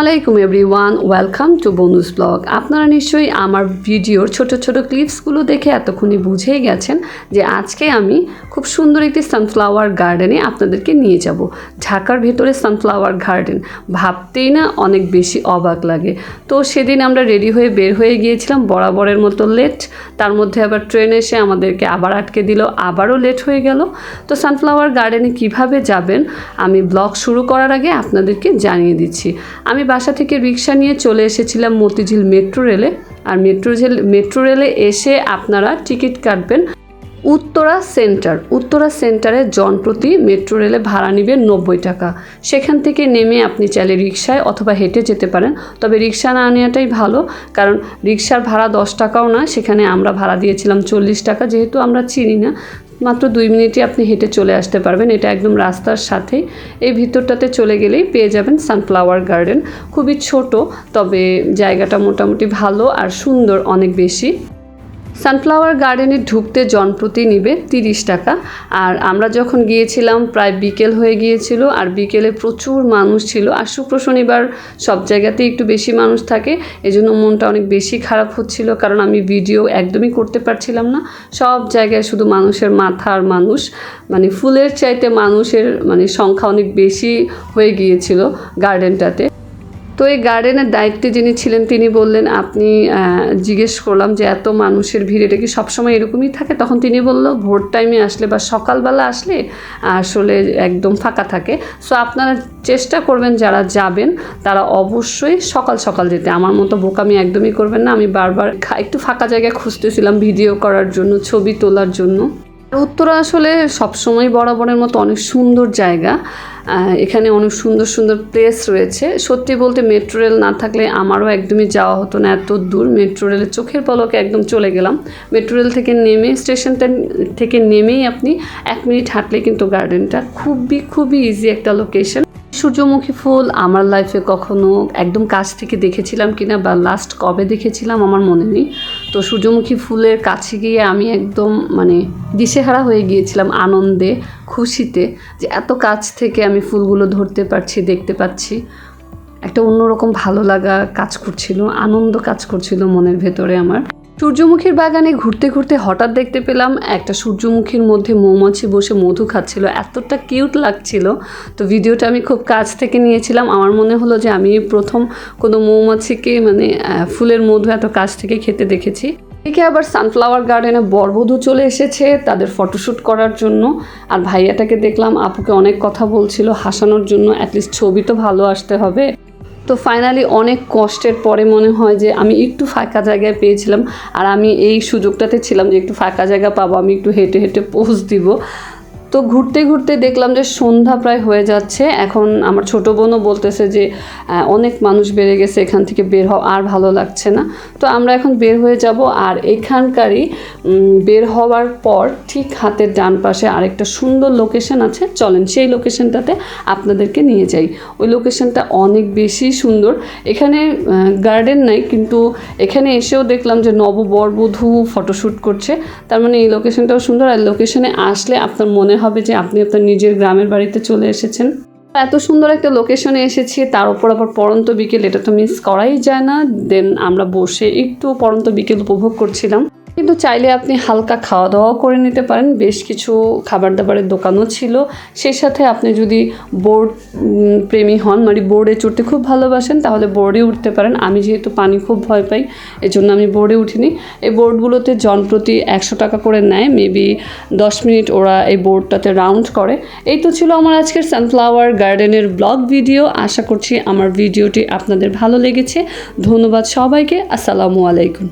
আলাইকুম everyone, welcome to bonus blog. আপনারা নিশ্চয়ই আমার ভিডিওর ছোট ছোট ক্লিপসগুলো দেখে এতক্ষণই বুঝেই গেছেন যে আজকে আমি খুব সুন্দর একটি সানফ্লাওয়ার গার্ডেনে আপনাদেরকে নিয়ে যাব। ঢাকার ভেতরে সানফ্লাওয়ার গার্ডেন ভাবতেই না অনেক বেশি অবাক লাগে। তো সেদিন আমরা রেডি হয়ে বের হয়ে গিয়েছিলাম বরাবরের মতো লেট তার মধ্যে আবার ট্রেন এসে আমাদেরকে আবার আটকে দিল, আবারও লেট হয়ে গেল। তো সানফ্লাওয়ার গার্ডেনে কীভাবে যাবেন, আমি ব্লগ শুরু করার আগে আপনাদেরকে জানিয়ে দিচ্ছি। আমি বাসা থেকে রিক্সা নিয়ে চলে এসেছিলাম মতিঝিল মেট্রো রেলে। আর মেট্রো রেল মেট্রো রেলে এসে আপনারা টিকিট কাটবেন উত্তরা সেন্টার। উত্তরা সেন্টারে জনপ্রতি মেট্রো রেলে ভাড়া নেবে নব্বই টাকা। সেখান থেকে নেমে আপনি চাইলে রিক্সায় অথবা হেঁটে যেতে পারেন। তবে রিক্সা না নেওয়াটাই ভালো, কারণ রিক্সার ভাড়া দশ টাকাও না, সেখানে আমরা ভাড়া দিয়েছিলাম চল্লিশ টাকা, যেহেতু আমরা চিনি না। মাত্র দুই মিনিটই আপনি হেঁটে চলে আসতে পারবেন। এটা একদম রাস্তার সাথে। এই ভিতরটাতে চলে গেলেই পেয়ে যাবেন সানফ্লাওয়ার গার্ডেন খুবই ছোট, তবে জায়গাটা মোটামুটি ভালো আর সুন্দর অনেক বেশি। সানফ্লাওয়ার গার্ডেনে ঢুকতে জনপ্রতি নিবে তিরিশ টাকা। আর আমরা যখন গিয়েছিলাম, প্রায় বিকেল হয়ে গিয়েছিল আর বিকেলে প্রচুর মানুষ ছিল। আর শুক্র শনিবার সব জায়গাতেই একটু বেশি মানুষ থাকে। এজন্য মনটা অনেক বেশি খারাপ হচ্ছিল কারণ আমি ভিডিও একদমই করতে পারছিলাম না। সব জায়গায় শুধু মানুষের মাথা আর মানুষ। মানে ফুলের চাইতে মানুষের মানে সংখ্যা অনেক বেশি হয়ে গিয়েছিল গার্ডেনটাতে। তো এই গার্ডেনের দায়িত্বে যিনি ছিলেন, তিনি বললেন, আপনি জিজ্ঞেস করলাম যে এত মানুষের ভিড়, এটা কি সবসময় এরকমই থাকে? তখন তিনি বলল, ভোর টাইমে আসলে বা সকালবেলা আসলে আসলে একদম ফাঁকা থাকে। সো আপনারা চেষ্টা করবেন যারা যাবেন, তারা অবশ্যই সকাল সকাল যেতে। আমার মতো বোকামি একদমই করবেন না। আমি বারবার একটু ফাঁকা জায়গায় খুঁজতেছিলাম ভিডিও করার জন্য, ছবি তোলার জন্য। উত্তরা আসলে সবসময় বরাবরের মতো অনেক সুন্দর জায়গা। এখানে অনেক সুন্দর সুন্দর প্লেস রয়েছে। সত্যি বলতে মেট্রো রেল না থাকলে আমারও একদমই যাওয়া হতো না এত দূর। মেট্রো রেলের চোখের পলকে একদম চলে গেলাম। মেট্রো রেল থেকে নেমে স্টেশনটা থেকে নেমেই আপনি এক মিনিট হাঁটলে কিন্তু গার্ডেনটা খুবই খুবই ইজি একটা লোকেশন সূর্যমুখী ফুল আমার লাইফে কখনো একদম কাছ থেকে দেখেছিলাম কিনা বা লাস্ট কবে দেখেছিলাম আমার মনে নেই। তো সূর্যমুখী ফুলের কাছে গিয়ে আমি একদম মানে দিশেহারা হয়ে গিয়েছিলাম আনন্দে, খুশিতে যে এত কাছ থেকে আমি ফুলগুলো ধরতে পারছি, দেখতে পাচ্ছি। একটা অন্যরকম ভালো লাগা কাজ করছিল, আনন্দ কাজ করছিল মনের ভেতরে আমার। সূর্যমুখীর বাগানে ঘুরতে ঘুরতে হঠাৎ দেখতে পেলাম একটা সূর্যমুখীর মধ্যে মৌমাছি বসে মধু খাচ্ছিল। এতটা কিউট লাগছিল। তো ভিডিওটা আমি খুব কাছ থেকে নিয়েছিলাম। আমার মনে হলো যে আমি প্রথম কোনো মৌমাছিকে মানে ফুলের মধু এত কাছ থেকে খেতে দেখেছি। এদিকে আবার সানফ্লাওয়ার গার্ডেনে বরবধূ চলে এসেছে তাদের ফটোশ্যুট করার জন্য। আর ভাইয়াটাকে দেখলাম, আপুকে অনেক কথা বলছিল, হাসানোর জন্য। অ্যাটলিস্ট ছবি তো ভালো আসতে হবে। তো ফাইনালি অনেক কষ্টের পরে মনে হয় যে আমি একটু ফাঁকা জায়গায় পেয়েছিলাম আর আমি এই সুযোগটাতে ছিলাম যে একটু ফাঁকা জায়গা পাবো, আমি একটু হেঁটে হেঁটে পোস্ট দিব। তো ঘুরতে ঘুরতে দেখলাম যে সন্ধ্যা প্রায় হয়ে যাচ্ছে। এখন আমার ছোটো বোনও বলতেছে যে অনেক মানুষ বেড়ে গেছে এখান থেকে বের হওয়া, আর ভালো লাগছে না। তো আমরা এখন বের হয়ে যাব আর এখানকারই বের হওয়ার পর ঠিক হাতের ডান পাশে আরেকটা সুন্দর লোকেশন আছে। চলেন সেই লোকেশনটাতে আপনাদেরকে নিয়ে যাই। ওই লোকেশনটা অনেক বেশি সুন্দর। এখানে গার্ডেন নাই, কিন্তু এখানে এসেও দেখলাম যে নববরবধূ ফটোশ্যুট করছে। তার মানে এই লোকেশনটাও সুন্দর। আর লোকেশনে আসলে আপনার মনে হবে যে আপনি আপনার নিজের গ্রামের বাড়িতে চলে এসেছেন। এত সুন্দর একটা লোকেশনে এসেছি, তার উপর আবার পরন্ত বিকেল, এটা তো মিস করাই যায় না। দেন আমরা বসে একটু পরন্ত বিকেল উপভোগ করছিলাম। কিন্তু চাইলে আপনি হালকা খাওয়া দাওয়াও করে নিতে পারেন। বেশ কিছু খাবার দাবারের দোকানও ছিল। সেই সাথে আপনি যদি বোর্ড প্রেমী হন মানে বোর্ডে চড়তে খুব ভালোবাসেন, তাহলে বোর্ডে উঠতে পারেন। আমি যেহেতু পানি খুব ভয় পাই, এজন্য আমি বোর্ডে উঠিনি। এই বোর্ডগুলোতে জনপ্রতি একশো টাকা করে নেয়। মেবি দশ মিনিট ওরা এই বোর্ডটাতে রাউন্ড করে। এই তো ছিল আমার আজকের সানফ্লাওয়ার গার্ডেনের ব্লগ ভিডিও। আশা করছি আমার ভিডিওটি আপনাদের ভালো লেগেছে। ধন্যবাদ সবাইকে। আসসালামু আলাইকুম।